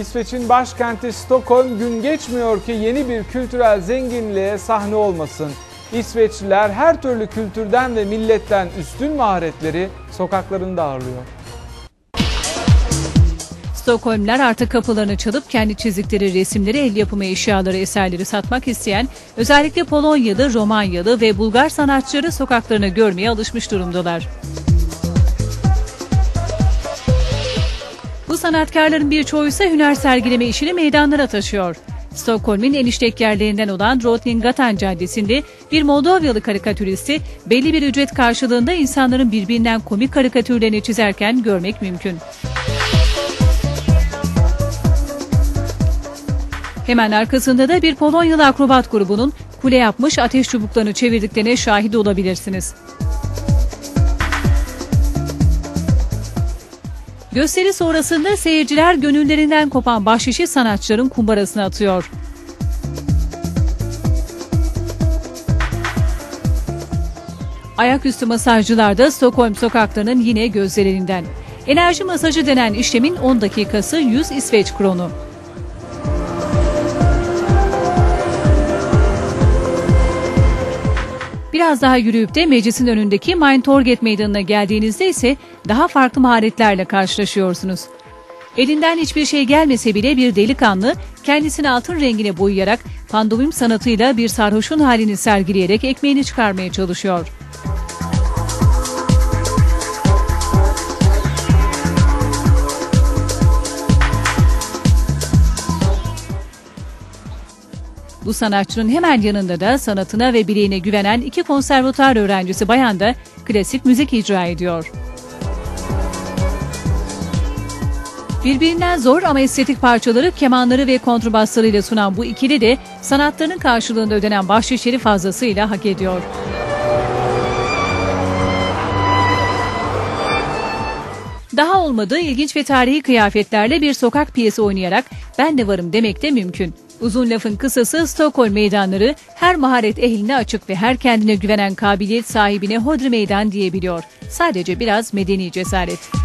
İsveç'in başkenti Stockholm gün geçmiyor ki yeni bir kültürel zenginliğe sahne olmasın. İsveçliler her türlü kültürden ve milletten üstün maharetleri sokaklarında ağırlıyor. Stockholmler artık kapılarını çalıp kendi çizdikleri resimleri, el yapımı eşyaları, eserleri satmak isteyen özellikle Polonyalı, Romanyalı ve Bulgar sanatçıları sokaklarını görmeye alışmış durumdalar. Bu sanatkarların birçoğu ise hüner sergileme işini meydanlara taşıyor. Stockholm'in en işlek yerlerinden olan Drottninggatan Caddesi'nde bir Moldovyalı karikatüristi belli bir ücret karşılığında insanların birbirinden komik karikatürlerini çizerken görmek mümkün. Hemen arkasında da bir Polonyalı akrobat grubunun kule yapmış ateş çubuklarını çevirdiklerine şahit olabilirsiniz. Gösteri sonrasında seyirciler gönüllerinden kopan bahşişi sanatçıların kumbarasına atıyor. Ayaküstü masajcılar da Stockholm sokaklarının yine gözlerinden. Enerji masajı denen işlemin 10 dakikası 100 İsveç kronu. Biraz daha yürüyüp de meclisin önündeki Mein Torget meydanına geldiğinizde ise daha farklı maharetlerle karşılaşıyorsunuz. Elinden hiçbir şey gelmese bile bir delikanlı kendisini altın rengine boyayarak pandomim sanatıyla bir sarhoşun halini sergileyerek ekmeğini çıkarmaya çalışıyor. Bu sanatçının hemen yanında da sanatına ve bileğine güvenen iki konservatuar öğrencisi bayan da klasik müzik icra ediyor. Birbirinden zor ama estetik parçaları kemanları ve kontrbaslarıyla sunan bu ikili de sanatlarının karşılığında ödenen bahşişleri fazlasıyla hak ediyor. Daha olmadığı ilginç ve tarihi kıyafetlerle bir sokak piyesi oynayarak ben de varım demek de mümkün. Uzun lafın kısası Stockholm meydanları her maharet ehline açık ve her kendine güvenen kabiliyet sahibine hodri meydan diyebiliyor. Sadece biraz medeni cesaret.